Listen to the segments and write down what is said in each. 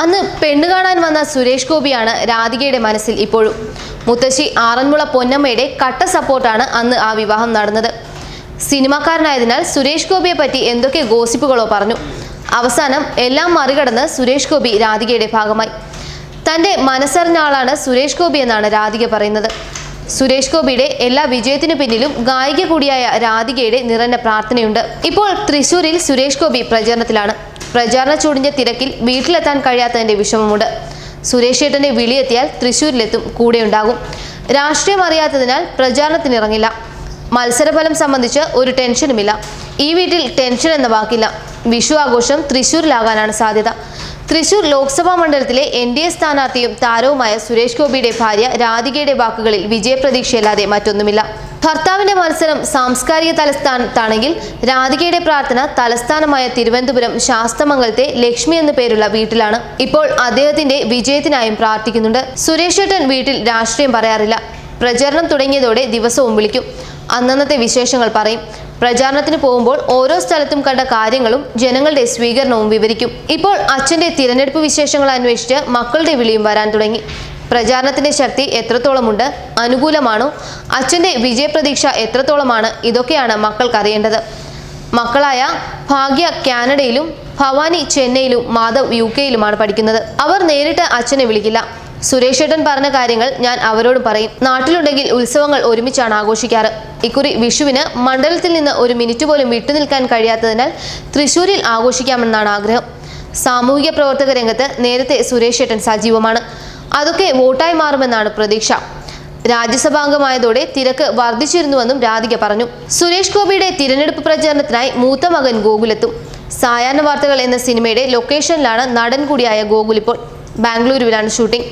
അന്ന് പെണ്ണു കാണാൻ വന്ന സുരേഷ് ഗോപിയാണ് രാധികയുടെ മനസ്സിൽ ഇപ്പോഴും. മുത്തശ്ശി ആറന്മുള പൊന്നമ്മയുടെ കട്ട സപ്പോർട്ടാണ് അന്ന് ആ വിവാഹം നടന്നത്. സിനിമാക്കാരനായതിനാൽ സുരേഷ് ഗോപിയെ പറ്റി എന്തൊക്കെ ഗോസിപ്പുകളോ പറഞ്ഞു. അവസാനം എല്ലാം മറികടന്ന് സുരേഷ് ഗോപി രാധികയുടെ ഭാഗമായി. തന്റെ മനസ്സറിഞ്ഞ ആളാണ് സുരേഷ് ഗോപി എന്നാണ് രാധിക പറയുന്നത്. സുരേഷ് ഗോപിയുടെ എല്ലാ വിജയത്തിനു പിന്നിലും ഗായിക കൂടിയായ രാധികയുടെ നിറഞ്ഞ പ്രാർത്ഥനയുണ്ട്. ഇപ്പോൾ തൃശൂരിൽ സുരേഷ് ഗോപി പ്രചരണത്തിലാണ്. പ്രചാരണ ചൂടിന്റെ തിരക്കിൽ വീട്ടിലെത്താൻ കഴിയാത്തതിന്റെ വിഷമമുണ്ട്. സുരേഷ് ഏട്ടന്റെ വിളിയെത്തിയാൽ തൃശൂരിലെത്തും കൂടെയുണ്ടാകും. രാഷ്ട്രീയം അറിയാത്തതിനാൽ പ്രചാരണത്തിനിറങ്ങില്ല. മത്സരഫലം സംബന്ധിച്ച് ഒരു ടെൻഷനുമില്ല. ഈ വീട്ടിൽ ടെൻഷൻ എന്ന വാക്കില്ല. വിഷു ആഘോഷം തൃശൂരിലാകാനാണ് സാധ്യത. തൃശൂർ ലോക്സഭാ മണ്ഡലത്തിലെ എൻ ഡി എ സ്ഥാനാർത്ഥിയും താരവുമായ സുരേഷ് ഗോപിയുടെ ഭാര്യ രാധികയുടെ വാക്കുകളിൽ വിജയപ്രതീക്ഷയല്ലാതെ മറ്റൊന്നുമില്ല. ഭർത്താവിന്റെ മത്സരം സാംസ്കാരിക തലസ്ഥാനത്താണെങ്കിൽ രാധികയുടെ പ്രാർത്ഥന തലസ്ഥാനമായ തിരുവനന്തപുരം ശാസ്തമംഗലത്തെ ലക്ഷ്മി എന്നു പേരുള്ള വീട്ടിലാണ്. ഇപ്പോൾ അദ്ദേഹത്തിന്റെ വിജയത്തിനായും പ്രാർത്ഥിക്കുന്നുണ്ട്. സുരേഷ് ഏട്ടൻ വീട്ടിൽ രാഷ്ട്രീയം പറയാറില്ല. പ്രചരണം തുടങ്ങിയതോടെ ദിവസവും വിളിക്കും. അന്നന്നത്തെ വിശേഷങ്ങൾ പറയും. പ്രചാരണത്തിന് പോകുമ്പോൾ ഓരോ സ്ഥലത്തും കണ്ട കാര്യങ്ങളും ജനങ്ങളുടെ സ്വീകരണവും വിവരിക്കും. ഇപ്പോൾ അച്ഛന്റെ തിരഞ്ഞെടുപ്പ് വിശേഷങ്ങൾ അന്വേഷിച്ച് മക്കളുടെ വിളിയും വരാൻ തുടങ്ങി. പ്രചാരണത്തിന്റെ ശക്തി എത്രത്തോളമുണ്ട്? അനുകൂലമാണോ? അച്ഛന്റെ വിജയപ്രതീക്ഷ എത്രത്തോളമാണ്? ഇതൊക്കെയാണ് മക്കൾക്ക് അറിയേണ്ടത്. മക്കളായ ഭാഗ്യ കാനഡയിലും ഭവാനി ചെന്നൈയിലും മാധവ് യു കെയിലുമാണ് പഠിക്കുന്നത്. അവർ നേരിട്ട് അച്ഛനെ വിളിക്കില്ല. സുരേഷ് ഏട്ടൻ പറഞ്ഞ കാര്യങ്ങൾ ഞാൻ അവരോട് പറയും. നാട്ടിലുണ്ടെങ്കിൽ ഉത്സവങ്ങൾ ഒരുമിച്ചാണ് ആഘോഷിക്കാറ്. ഇക്കുറി വിഷുവിന് മണ്ഡലത്തിൽ നിന്ന് ഒരു മിനിറ്റ് പോലും വിട്ടുനിൽക്കാൻ കഴിയാത്തതിനാൽ തൃശൂരിൽ ആഘോഷിക്കാമെന്നാണ് ആഗ്രഹം. സാമൂഹിക പ്രവർത്തക രംഗത്ത് നേരത്തെ സുരേഷ് ഏട്ടൻ സജീവമാണ്. അതൊക്കെ വോട്ടായി മാറുമെന്നാണ് പ്രതീക്ഷ. രാജ്യസഭാംഗമായതോടെ തിരക്ക് വർദ്ധിച്ചിരുന്നുവെന്നും രാധിക പറഞ്ഞു. സുരേഷ് ഗോപിയുടെ തിരഞ്ഞെടുപ്പ് പ്രചാരണത്തിനായി മൂത്ത മകൻ ഗോകുലെത്തും. സായാഹ്ന വാർത്തകൾ എന്ന സിനിമയുടെ ലൊക്കേഷനിലാണ് നടൻ കൂടിയായ ഗോകുൽ ഇപ്പോൾ. ബാംഗ്ലൂരുവിലാണ് ഷൂട്ടിംഗ്.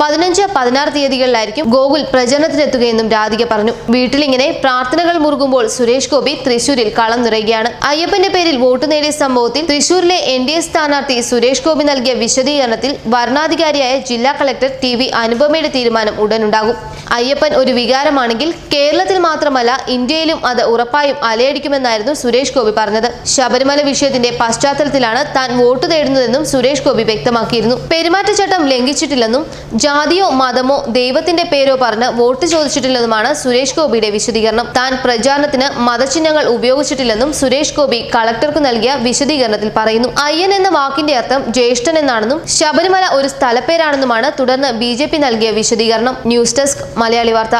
പതിനഞ്ച് പതിനാറ് തീയതികളിലായിരിക്കും ഗോകുൽ പ്രചരണത്തിനെത്തുകയെന്നും രാധിക പറഞ്ഞു. വീട്ടിലിങ്ങനെ പ്രാർത്ഥനകൾ മുറുകുമ്പോൾ സുരേഷ് ഗോപി തൃശൂരിൽ കളം നിറയുകയാണ്. അയ്യപ്പന്റെ പേരിൽ വോട്ട് നേടിയ സംഭവത്തിൽ തൃശൂരിലെ എൻ ഡി എ സ്ഥാനാർത്ഥി സുരേഷ് ഗോപി നൽകിയ വിശദീകരണത്തിൽ വരണാധികാരിയായ ജില്ലാ കളക്ടർ ടി വി അനുപമയുടെ തീരുമാനം ഉടനുണ്ടാകും. അയ്യപ്പൻ ഒരു വികാരമാണെങ്കിൽ കേരളത്തിൽ മാത്രമല്ല ഇന്ത്യയിലും അത് ഉറപ്പായും അലയടിക്കുമെന്നായിരുന്നു സുരേഷ് ഗോപി പറഞ്ഞത്. ശബരിമല വിഷയത്തിന്റെ പശ്ചാത്തലത്തിലാണ് താൻ വോട്ട് തേടുന്നതെന്നും സുരേഷ് ഗോപി വ്യക്തമാക്കിയിരുന്നു. പെരുമാറ്റച്ചട്ടം ലംഘിച്ചിട്ടില്ലെന്നും ജാതിയോ മതമോ ദൈവത്തിന്റെ പേരോ പറഞ്ഞ് വോട്ട് ചോദിച്ചിട്ടില്ലെന്നുമാണ് സുരേഷ് ഗോപിയുടെ വിശദീകരണം. താൻ പ്രചാരണത്തിന് മതചിഹ്നങ്ങൾ ഉപയോഗിച്ചിട്ടില്ലെന്നും സുരേഷ് ഗോപി കളക്ടർക്ക് നൽകിയ വിശദീകരണത്തിൽ പറയുന്നു. അയ്യൻ എന്ന വാക്കിന്റെ അർത്ഥം ജ്യേഷ്ഠൻ എന്നാണെന്നും ശബരിമല ഒരു സ്ഥലപ്പേരാണെന്നുമാണ് തുടർന്ന് ബി നൽകിയ വിശദീകരണം. ന്യൂസ് ഡെസ്ക് മലയാളി വാർത്ത.